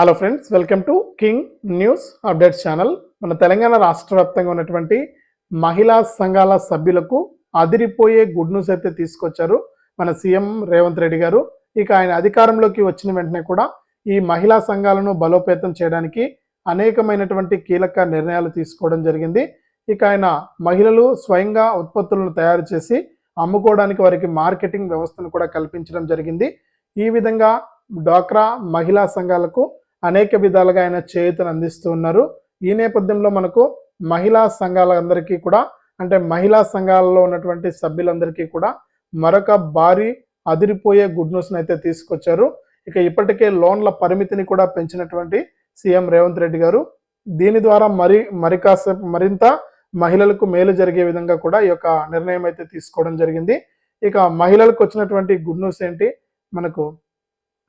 Hello friends welcome to King news updates channel మన తెలంగాణ రాష్ట్ర వ్యాప్తంగా ఉన్నటువంటి మహిళా సంఘాల సభ్యులకు అదిరిపోయే గుడ్ న్యూస్ అయితే తీసుకొచ్చారు మన సీఎం రేవంత్ రెడ్డి గారు. ఇక ఆయన అధికారంలోకి వచ్చిన వెంటనే కూడా ఈ మహిళా సంఘాలను బలోపేతం చేయడానికి అనేకమైనటువంటి కీలక నిర్ణయాలు తీసుకోవడం జరిగింది. ఇక ఆయన మహిళలు స్వయంగా ఉత్పత్తులను తయారు చేసి అమ్ముకోవడానికి వారికి మార్కెటింగ్ వ్యవస్థను కూడా కల్పించడం జరిగింది. ఈ విధంగా డ్వాక్రా మహిళా సంఘాలకు అనేక విధాలుగా ఆయన చేయూతను అందిస్తూ ఉన్నారు. ఈ నేపథ్యంలో మనకు మహిళా సంఘాలందరికీ కూడా అంటే మహిళా సంఘాలలో ఉన్నటువంటి సభ్యులందరికీ కూడా మరొక భారీ అదిరిపోయే గుడ్ న్యూస్ని అయితే తీసుకొచ్చారు. ఇక ఇప్పటికే లోన్ల పరిమితిని కూడా పెంచినటువంటి సీఎం రేవంత్ రెడ్డి గారు దీని ద్వారా మరి మరి కాసేపు మరింత మహిళలకు మేలు జరిగే విధంగా కూడా ఈ యొక్క నిర్ణయం అయితే తీసుకోవడం జరిగింది. ఇక మహిళలకు వచ్చినటువంటి గుడ్ న్యూస్ ఏంటి? మనకు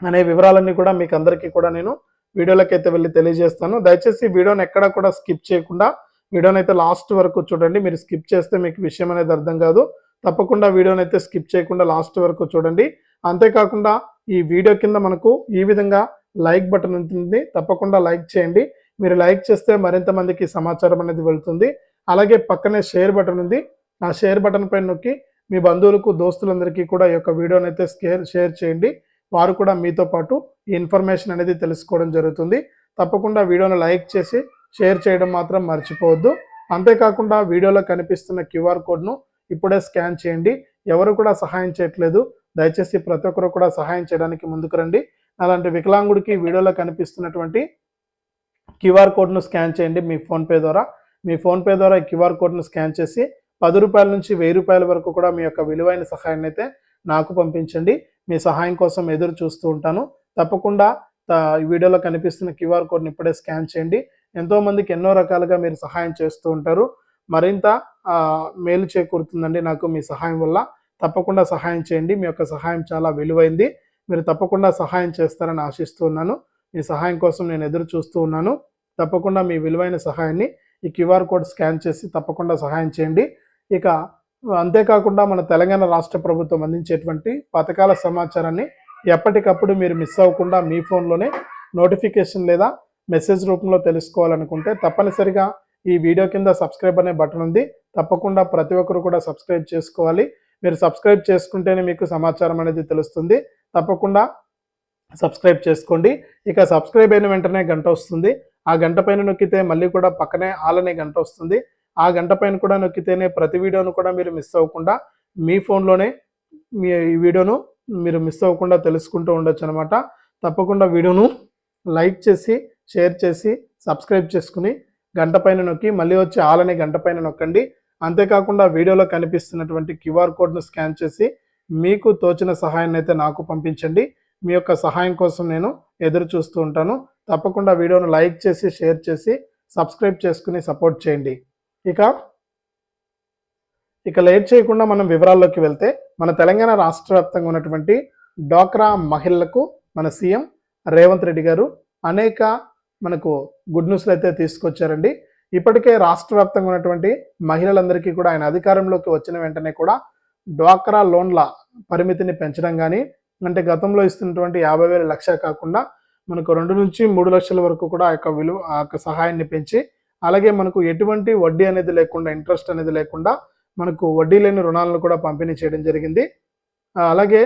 అనే వివరాలన్నీ కూడా మీకు అందరికీ కూడా నేను వీడియోలోకి అయితే వెళ్ళి తెలియజేస్తాను. దయచేసి వీడియోని ఎక్కడ కూడా స్కిప్ చేయకుండా వీడియోని అయితే లాస్ట్ వరకు చూడండి. మీరు స్కిప్ చేస్తే మీకు విషయం అనేది అర్థం కాదు. తప్పకుండా వీడియోని అయితే స్కిప్ చేయకుండా లాస్ట్ వరకు చూడండి. అంతేకాకుండా ఈ వీడియో కింద మనకు ఈ విధంగా లైక్ బటన్ ఉంటుంది. తప్పకుండా లైక్ చేయండి. మీరు లైక్ చేస్తే మరింత మందికి సమాచారం అనేది వెళ్తుంది. అలాగే పక్కనే షేర్ బటన్ ఉంది. ఆ షేర్ బటన్ పైన నొక్కి మీ బంధువులకు దోస్తులందరికీ కూడా ఈ యొక్క వీడియోని అయితే షేర్ షేర్ చేయండి. వారు కూడా మీతో పాటు ఈ ఇన్ఫర్మేషన్ అనేది తెలుసుకోవడం జరుగుతుంది. తప్పకుండా వీడియోను లైక్ చేసి షేర్ చేయడం మాత్రం మర్చిపోవద్దు. అంతేకాకుండా వీడియోలో కనిపిస్తున్న క్యూఆర్ కోడ్ను ఇప్పుడే స్కాన్ చేయండి. ఎవరు కూడా సహాయం చేయట్లేదు. దయచేసి ప్రతి ఒక్కరు కూడా సహాయం చేయడానికి ముందుకు రండి. అలాంటి వికలాంగుడికి వీడియోలో కనిపిస్తున్నటువంటి క్యూఆర్ కోడ్ను స్కాన్ చేయండి మీ ఫోన్పే ద్వారా. మీ ఫోన్పే ద్వారా ఈ క్యూఆర్ కోడ్ను స్కాన్ చేసి పది రూపాయల నుంచి వెయ్యి రూపాయల వరకు కూడా మీ యొక్క విలువైన సహాయాన్ని అయితే నాకు పంపించండి. మీ సహాయం కోసం ఎదురు చూస్తూ ఉంటాను. తప్పకుండా ఈ వీడియోలో కనిపిస్తున్న క్యూఆర్ కోడ్ని ఇప్పుడే స్కాన్ చేయండి. ఎంతోమందికి ఎన్నో రకాలుగా మీరు సహాయం చేస్తూ ఉంటారు. మరింత మేలు చేకూరుతుందండి నాకు మీ సహాయం వల్ల. తప్పకుండా సహాయం చేయండి. మీ యొక్క సహాయం చాలా విలువైంది. మీరు తప్పకుండా సహాయం చేస్తారని ఆశిస్తూ ఉన్నాను. మీ సహాయం కోసం నేను ఎదురు చూస్తూ ఉన్నాను. తప్పకుండా మీ విలువైన సహాయాన్ని ఈ క్యూఆర్ కోడ్ స్కాన్ చేసి తప్పకుండా సహాయం చేయండి. ఇక అంతేకాకుండా మన తెలంగాణ రాష్ట్ర ప్రభుత్వం అందించేటువంటి పథకాల సమాచారాన్ని ఎప్పటికప్పుడు మీరు మిస్ అవ్వకుండా మీ ఫోన్లోనే నోటిఫికేషన్ లేదా మెసేజ్ రూపంలో తెలుసుకోవాలనుకుంటే తప్పనిసరిగా ఈ వీడియో కింద సబ్స్క్రైబ్ అనే బటన్ ఉంది. తప్పకుండా ప్రతి ఒక్కరు కూడా సబ్స్క్రైబ్ చేసుకోవాలి. మీరు సబ్స్క్రైబ్ చేసుకుంటేనే మీకు సమాచారం అనేది తెలుస్తుంది. తప్పకుండా సబ్స్క్రైబ్ చేసుకోండి. ఇక సబ్స్క్రైబ్ అయిన వెంటనే గంట వస్తుంది. ఆ గంట పైన నొక్కితే మళ్ళీ కూడా పక్కనే ఆల్ అనే గంట వస్తుంది. ఆ గంట పైన కూడా నొక్కితేనే ప్రతి వీడియోను కూడా మీరు మిస్ అవ్వకుండా మీ ఫోన్లోనే మీ ఈ వీడియోను మీరు మిస్ అవ్వకుండా తెలుసుకుంటూ ఉండొచ్చు అనమాట తప్పకుండా వీడియోను లైక్ చేసి షేర్ చేసి సబ్స్క్రైబ్ చేసుకుని గంట పైన నొక్కి మళ్ళీ వచ్చి ఆల్ అనే గంట పైన నొక్కండి. అంతేకాకుండా వీడియోలో కనిపిస్తున్నటువంటి క్యూఆర్ కోడ్ను స్కాన్ చేసి మీకు తోచిన సహాయాన్ని అయితే నాకు పంపించండి. మీ యొక్క సహాయం కోసం నేను ఎదురు చూస్తూ ఉంటాను. తప్పకుండా వీడియోను లైక్ చేసి షేర్ చేసి సబ్స్క్రైబ్ చేసుకుని సపోర్ట్ చేయండి. ఇక ఇక లేట్ చేయకుండా మనం వివరాల్లోకి వెళ్తే మన తెలంగాణ రాష్ట్ర వ్యాప్తంగా ఉన్నటువంటి డ్వాక్రా మహిళలకు మన సీఎం రేవంత్ రెడ్డి గారు అనేక మనకు గుడ్ న్యూస్లు అయితే తీసుకొచ్చారండి. ఇప్పటికే రాష్ట్ర వ్యాప్తంగా ఉన్నటువంటి మహిళలందరికీ కూడా ఆయన అధికారంలోకి వచ్చిన వెంటనే కూడా డ్వాక్రా లోన్ల పరిమితిని పెంచడం కానీ అంటే గతంలో ఇస్తున్నటువంటి యాభై వేల లక్ష కాకుండా మనకు రెండు నుంచి మూడు లక్షల వరకు కూడా ఆ యొక్క విలువ ఆ యొక్క సహాయాన్ని పెంచి అలాగే మనకు ఎటువంటి వడ్డీ అనేది లేకుండా ఇంట్రెస్ట్ అనేది లేకుండా మనకు వడ్డీ లేని రుణాలను కూడా పంపిణీ చేయడం జరిగింది. అలాగే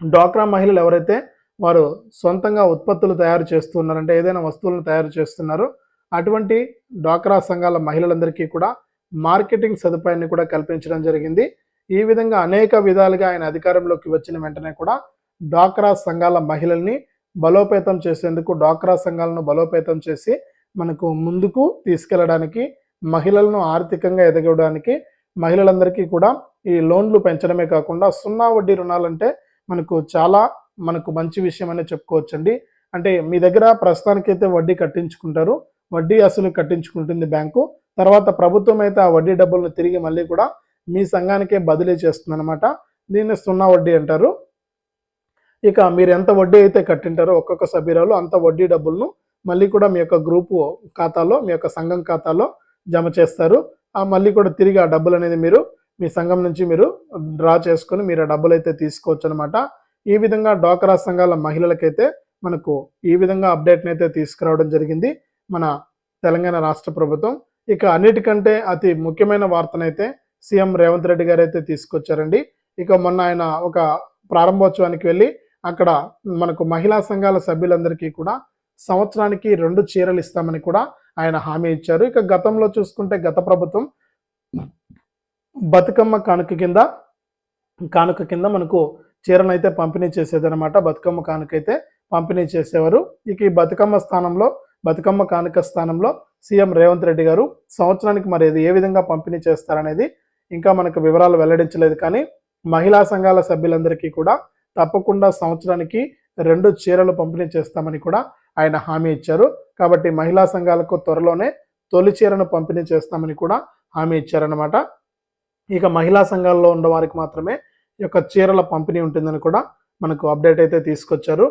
డ్వాక్రా మహిళలు ఎవరైతే వారు సొంతంగా ఉత్పత్తులు తయారు చేస్తున్నారంటే ఏదైనా వస్తువులను తయారు చేస్తున్నారో అటువంటి డ్వాక్రా సంఘాల మహిళలందరికీ కూడా మార్కెటింగ్ సదుపాయాన్ని కూడా కల్పించడం జరిగింది. ఈ విధంగా అనేక విధాలుగా ఆయన అధికారంలోకి వచ్చిన వెంటనే కూడా డ్వాక్రా సంఘాల మహిళల్ని బలోపేతం చేసేందుకు డ్వాక్రా సంఘాలను బలోపేతం చేసి మనకు ముందుకు తీసుకెళ్ళడానికి మహిళలను ఆర్థికంగా ఎదగడానికి మహిళలందరికీ కూడా ఈ లోన్లు పెంచడమే కాకుండా సున్నా వడ్డీ రుణాలంటే మనకు చాలా మనకు మంచి విషయం అనే చెప్పుకోవచ్చండి. అంటే మీ దగ్గర ప్రస్తుతానికైతే వడ్డీ కట్టించుకుంటారు వడ్డీ అసలు కట్టించుకుంటుంది బ్యాంకు. తర్వాత ప్రభుత్వం అయితే ఆ వడ్డీ డబ్బులను తిరిగి మళ్ళీ కూడా మీ సంఘానికే బదిలీ చేస్తుంది అనమాట దీన్ని సున్నా వడ్డీ అంటారు. ఇక మీరు ఎంత వడ్డీ అయితే కట్టింటారో ఒక్కొక్క సభ్యురాలు అంత వడ్డీ డబ్బులను మళ్ళీ కూడా మీ యొక్క గ్రూపు ఖాతాలో మీ యొక్క సంఘం ఖాతాలో జమ చేస్తారు. ఆ మళ్ళీ కూడా తిరిగి ఆ డబ్బులు అనేది మీరు మీ సంఘం నుంచి మీరు డ్రా చేసుకొని మీరు ఆ డబ్బులు అయితే తీసుకోవచ్చు అనమాట ఈ విధంగా డ్వాక్రా సంఘాల మహిళలకైతే మనకు ఈ విధంగా అప్డేట్ని అయితే తీసుకురావడం జరిగింది మన తెలంగాణ రాష్ట్ర ప్రభుత్వం. ఇక అన్నిటికంటే అతి ముఖ్యమైన వార్తనైతే సీఎం రేవంత్ రెడ్డి గారు అయితే తీసుకొచ్చారండి. ఇక మొన్న ఆయన ఒక ప్రారంభోత్సవానికి వెళ్ళి అక్కడ మనకు మహిళా సంఘాల సభ్యులందరికీ కూడా సంవత్సరానికి రెండు చీరలు ఇస్తామని కూడా ఆయన హామీ ఇచ్చారు. ఇక గతంలో చూసుకుంటే గత ప్రభుత్వం బతుకమ్మ కానుక కింద కానుక కింద మనకు చీరను అయితే పంపిణీ చేసేదనమాట బతుకమ్మ కానుక అయితే పంపిణీ చేసేవారు. ఇక ఈ బతుకమ్మ స్థానంలో బతుకమ్మ కానుక స్థానంలో సీఎం రేవంత్ రెడ్డి గారు సంవత్సరానికి మరి ఏ విధంగా పంపిణీ చేస్తారనేది ఇంకా మనకు వివరాలు వెల్లడించలేదు. కానీ మహిళా సంఘాల సభ్యులందరికీ కూడా తప్పకుండా సంవత్సరానికి రెండు చీరలు పంపిణీ చేస్తామని కూడా ఆయన హామీ ఇచ్చారు. కాబట్టి మహిళా సంఘాలకు త్వరలోనే తొలి చీరను పంపిణీ చేస్తామని కూడా హామీ ఇచ్చారన్నమాట. ఇక మహిళా సంఘాల్లో ఉన్న వారికి మాత్రమే ఈ యొక్క చీరల పంపిణీ ఉంటుందని కూడా మనకు అప్డేట్ అయితే తీసుకొచ్చారు.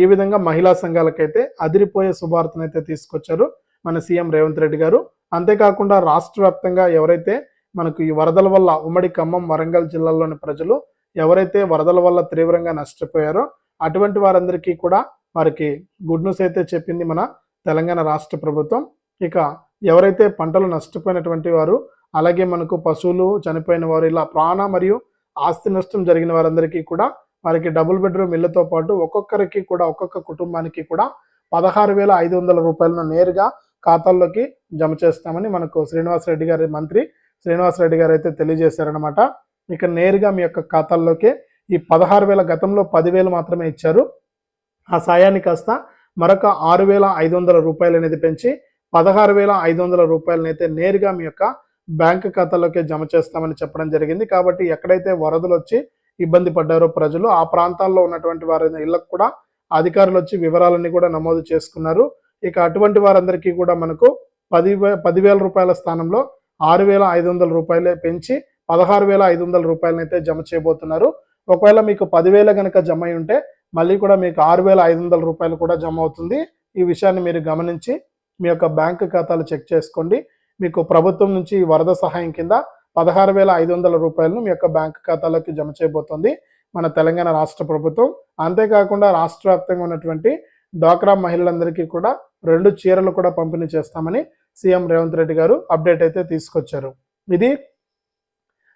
ఈ విధంగా మహిళా సంఘాలకైతే అదిరిపోయే శుభార్తను అయితే తీసుకొచ్చారు మన సీఎం రేవంత్ రెడ్డి గారు. అంతేకాకుండా రాష్ట్ర వ్యాప్తంగా ఎవరైతే మనకు ఈ వరదల వల్ల ఉమ్మడి ఖమ్మం వరంగల్ జిల్లాల్లోని ప్రజలు ఎవరైతే వరదల వల్ల తీవ్రంగా నష్టపోయారో అటువంటి వారందరికీ కూడా వారికి గుడ్ న్యూస్ అయితే చెప్పింది మన తెలంగాణ రాష్ట్ర ప్రభుత్వం. ఇక ఎవరైతే పంటలు నష్టపోయినటువంటి వారు అలాగే మనకు పశువులు చనిపోయిన వారు ఇలా ప్రాణ మరియు ఆస్తి నష్టం జరిగిన వారందరికీ కూడా వారికి డబుల్ బెడ్రూమ్ ఇళ్ళతో పాటు ఒక్కొక్కరికి కూడా ఒక్కొక్క కుటుంబానికి కూడా పదహారు వేల ఐదు వందల రూపాయలను నేరుగా ఖాతాల్లోకి జమ చేస్తామని మనకు శ్రీనివాస్ రెడ్డి గారి మంత్రి శ్రీనివాస్ రెడ్డి గారు అయితే తెలియజేశారనమాట ఇక నేరుగా మీ యొక్క ఖాతాల్లోకి ఈ పదహారు వేల గతంలో పదివేలు మాత్రమే ఇచ్చారు. ఆ సాయాన్ని కాస్త మరొక ఆరు వేల ఐదు వందల రూపాయలు అనేది పెంచి పదహారు వేల ఐదు వందల రూపాయలనైతే నేరుగా మీ యొక్క బ్యాంక్ ఖాతాలోకి జమ చేస్తామని చెప్పడం జరిగింది. కాబట్టి ఎక్కడైతే వరదలు వచ్చి ఇబ్బంది పడ్డారో ప్రజలు ఆ ప్రాంతాల్లో ఉన్నటువంటి వారి ఇళ్ళకు కూడా అధికారులు వచ్చి వివరాలన్నీ కూడా నమోదు చేసుకున్నారు. ఇక అటువంటి వారందరికీ కూడా మనకు పది పదివేల రూపాయల స్థానంలో ఆరు వేల ఐదు వందల రూపాయలే పెంచి పదహారు వేల ఐదు వందల రూపాయలనైతే జమ చేయబోతున్నారు. ఒకవేళ మీకు పదివేల కనుక జమ అయి ఉంటే మళ్ళీ కూడా మీకు ఆరు వేల ఐదు వందల రూపాయలు కూడా జమ అవుతుంది ఈ విషయాన్ని మీరు గమనించి మీ యొక్క బ్యాంకు ఖాతాలు చెక్ చేసుకోండి. మీకు ప్రభుత్వం నుంచి వరద సహాయం కింద పదహారు వేల ఐదు వందల రూపాయలను మీ యొక్క బ్యాంక్ ఖాతాలోకి జమ చేయబోతోంది. మన తెలంగాణ రాష్ట్ర ప్రభుత్వం అంతేకాకుండా రాష్ట్ర వ్యాప్తంగా ఉన్నటువంటి డ్వాక్రా మహిళలందరికీ కూడా రెండు చీరలు కూడా పంపిణీ చేస్తామని సీఎం రేవంత్ రెడ్డి గారు అప్డేట్ అయితే తీసుకొచ్చారు. ఇది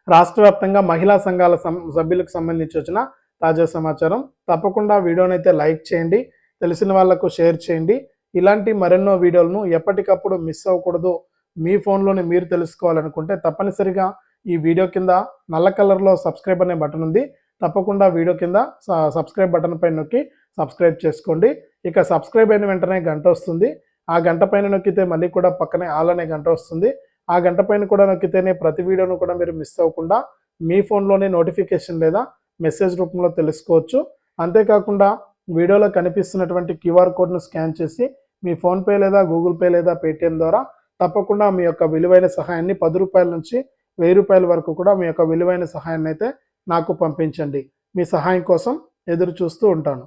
రాష్ట్ర వ్యాప్తంగా మహిళా సంఘాల సభ్యులకు సంబంధించి వచ్చిన తాజా సమాచారం. తప్పకుండా వీడియోని అయితే లైక్ చేయండి తెలిసిన వాళ్ళకు షేర్ చేయండి. ఇలాంటి మరెన్నో వీడియోలను ఎప్పటికప్పుడు మిస్ అవ్వకూడదు. మీ ఫోన్లోనే మీరు తెలుసుకోవాలనుకుంటే తప్పనిసరిగా ఈ వీడియో కింద నల్ల కలర్లో సబ్స్క్రైబ్ అనే బటన్ ఉంది. తప్పకుండా వీడియో కింద స- సబ్స్క్రైబ్ బటన్ పైన నొక్కి సబ్స్క్రైబ్ చేసుకోండి. ఇక సబ్స్క్రైబ్ అయిన వెంటనే గంట వస్తుంది. ఆ గంట పైన నొక్కితే మళ్ళీ కూడా పక్కనే ఆల్ అనే గంట వస్తుంది. ఆ గంట పైన కూడా నొక్కితేనే ప్రతి వీడియోను కూడా మీరు మిస్ అవ్వకుండా మీ ఫోన్లోనే నోటిఫికేషన్ లేదా మెసేజ్ రూపంలో తెలుసుకోవచ్చు. అంతేకాకుండా వీడియోలో కనిపిస్తున్నటువంటి క్యూఆర్ కోడ్ను స్కాన్ చేసి మీ ఫోన్పే లేదా గూగుల్ పే లేదా పేటిఎం ద్వారా తప్పకుండా మీ యొక్క విలువైన సహాయాన్ని పది రూపాయల నుంచి వెయ్యి రూపాయల వరకు కూడా మీ యొక్క విలువైన సహాయాన్ని అయితే నాకు పంపించండి. మీ సహాయం కోసం ఎదురు చూస్తూ ఉంటాను.